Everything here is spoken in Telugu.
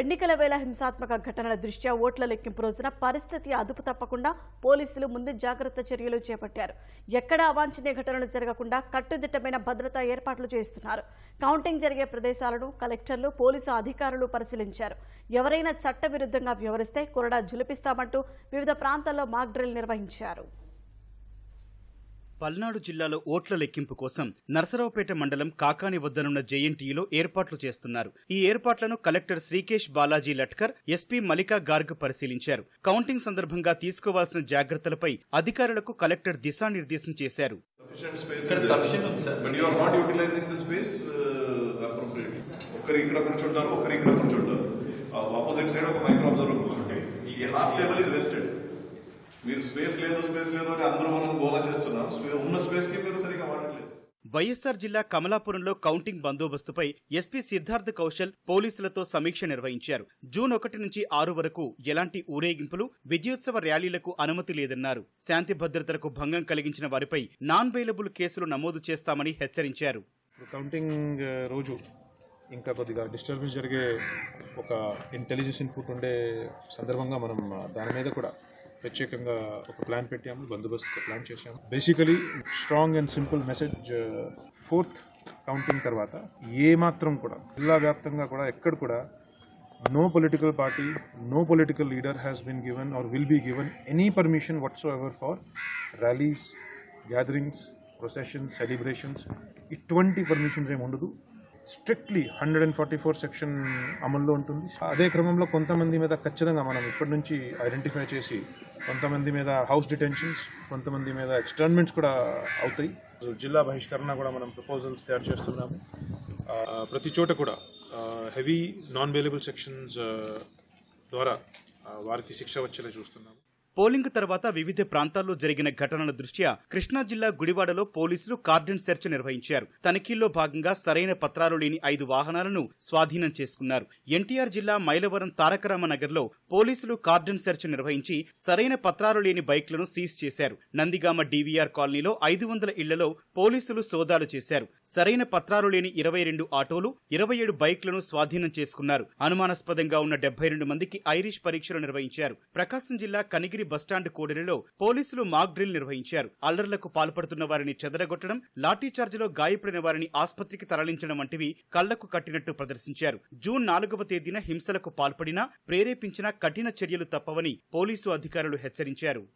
ఎన్నికల వేళ హింసాత్మక ఘటనల దృష్ట్యా ఓట్ల లెక్కింపు రోజున పరిస్థితి అదుపు తప్పకుండా పోలీసులు ముందు జాగ్రత్త చర్యలు చేపట్టారు. ఎక్కడ అవాంఛనీయ ఘటనలు జరగకుండా కట్టుదిట్టమైన భద్రతా ఏర్పాట్లు చేస్తున్నారు. కౌంటింగ్ జరిగే ప్రదేశాలను కలెక్టర్లు పోలీసు అధికారులు పరిశీలించారు. ఎవరైనా చట్టవిరుద్ధంగా వ్యవహరిస్తే కొరడా జులిపిస్తామంటూ వివిధ ప్రాంతాల్లో మాక్ డ్రిల్ నిర్వహించారు. పల్నాడు జిల్లాలో ఓట్ల లెక్కింపు కోసం నరసరావుపేట మండలం కాకాని వద్దనున్న జేఎన్టీయూలో ఏర్పాట్లు చేస్తున్నారు. ఈ ఏర్పాట్లను కలెక్టర్ శ్రీకేష్ బాలాజీ లట్కర్ ఎస్పీ మలికా గార్గ్ పరిశీలించారు. కౌంటింగ్ సందర్భంగా తీసుకోవాల్సిన జాగ్రత్తలపై అధికారులకు కలెక్టర్ దిశానిర్దేశం చేశారు. Uh, ఒకరు ఇక్కడ కూర్చుంటారు ఒకరు ఇక్కడ కూర్చుంటారు. ఆపోజిట్ సైడ్ ఒక మైక్రో అబ్జర్వర్ కూర్చుంటారు ఈ హాఫ్ టేబుల్ ఇస్ వేస్టెడ్ మీరు స్పేస్ లేదు స్పేస్ లేదు అని అందరూ మనం గోలా చేస్తున్నాం ఉన్న స్పేస్కి మీరు సరిగా వాడట్లేదు. వైఎస్సార్ జిల్లా కమలాపురంలో కౌంటింగ్ బందోబస్తుపై ఎస్పీ సిద్ధార్థ్ కౌశల్ పోలీసులతో సమీక్ష నిర్వహించారు. జూన్ ఒకటి నుంచి ఆరు వరకు ఎలాంటి ఊరేగింపులు విజయోత్సవ ర్యాలీలకు అనుమతి లేదన్నారు. శాంతి భద్రతలకు భంగం కలిగించిన వారిపై నాన్ బెయిలబుల్ కేసులు నమోదు చేస్తామని హెచ్చరించారు. కౌంటింగ్ రోజు ఇంకా కొద్దిగా డిస్టర్బెన్స్ జరిగే ఒక ఇంటెలిజెన్స్ ఇన్పుట్ ఉండే సందర్భంగా మనం దాని మీద కూడా ప్రత్యేకంగా ఒక ప్లాన్ పెట్టాము బందోబస్తు ప్లాన్ చేశాము. Basically strong and simple message fourth counting తర్వాత ఏమాత్రం కూడా జిల్లా వ్యాప్తంగా కూడా ఎక్కడ కూడా no political party no political leader has been given or will be given any permission whatsoever for rallies gatherings processions celebrations ఇటువంటి పర్మిషన్స్ ఏమి ఉండదు. Strictly hundred and forty four section అమల్లో ఉంటుంది. అదే క్రమంలో కొంతమంది మీద ఖచ్చితంగా మనం ఇప్పటి నుంచి ఐడెంటిఫై చేసి కొంతమంది మీద హౌస్ డిటెన్షన్స్ కొంతమంది మీద ఎక్స్టర్న్మెంట్స్ కూడా అవుతాయి. జిల్లా బహిష్కరణ కూడా మనం ప్రపోజల్స్ తయారు చేస్తున్నాము. ప్రతి చోట కూడా హెవీ నాన్ వేలబుల్ సెక్షన్స్ ద్వారా వారికి శిక్ష వచ్చేలా చూస్తున్నాము. పోలింగ్ తర్వాత వివిధ ప్రాంతాల్లో జరిగిన ఘటనల దృష్ట్యా కృష్ణా జిల్లా గుడివాడలో పోలీసులు కార్డన్ సెర్చ్ నిర్వహించారు. తనిఖీల్లో భాగంగా సరైన పత్రాలు లేని ఐదు వాహనాలను స్వాధీనం చేసుకున్నారు. ఎన్టీఆర్ జిల్లా మైలవరం తారకరామ నగర్లో పోలీసులు కార్డన్ సెర్చ్ నిర్వహించి సరైన పత్రాలు లేని బైక్లను సీజ్ చేశారు. నందిగామ డీవీఆర్ కాలనీలో ఐదు వందల ఇళ్ళలో పోలీసులు సోదాలు చేశారు. సరైన పత్రాలు లేని ఇరవై రెండు ఆటోలు ఇరవై ఏడు బైక్లను స్వాధీనం చేసుకున్నారు. అనుమానాస్పదంగా ఉన్న డెబ్బై రెండు మందికి ఐరిష్ పరీక్షలు నిర్వహించారు. ప్రకాశం జిల్లా కనిగిరి బస్టాండ్ కోడెలలో పోలీసులు మాక్ డ్రిల్ నిర్వహించారు. అల్లర్లకు పాల్పడుతున్న వారిని చెదరగొట్టడం లాఠీచార్జిలో గాయపడిన వారిని ఆసుపత్రికి తరలించడం వంటివి కళ్ళకు కట్టినట్టు ప్రదర్శించారు. జూన్ నాలుగవ తేదీన హింసలకు పాల్పడినా ప్రేరేపించినా కఠిన చర్యలు తప్పవని పోలీసు అధికారులు హెచ్చరించారు.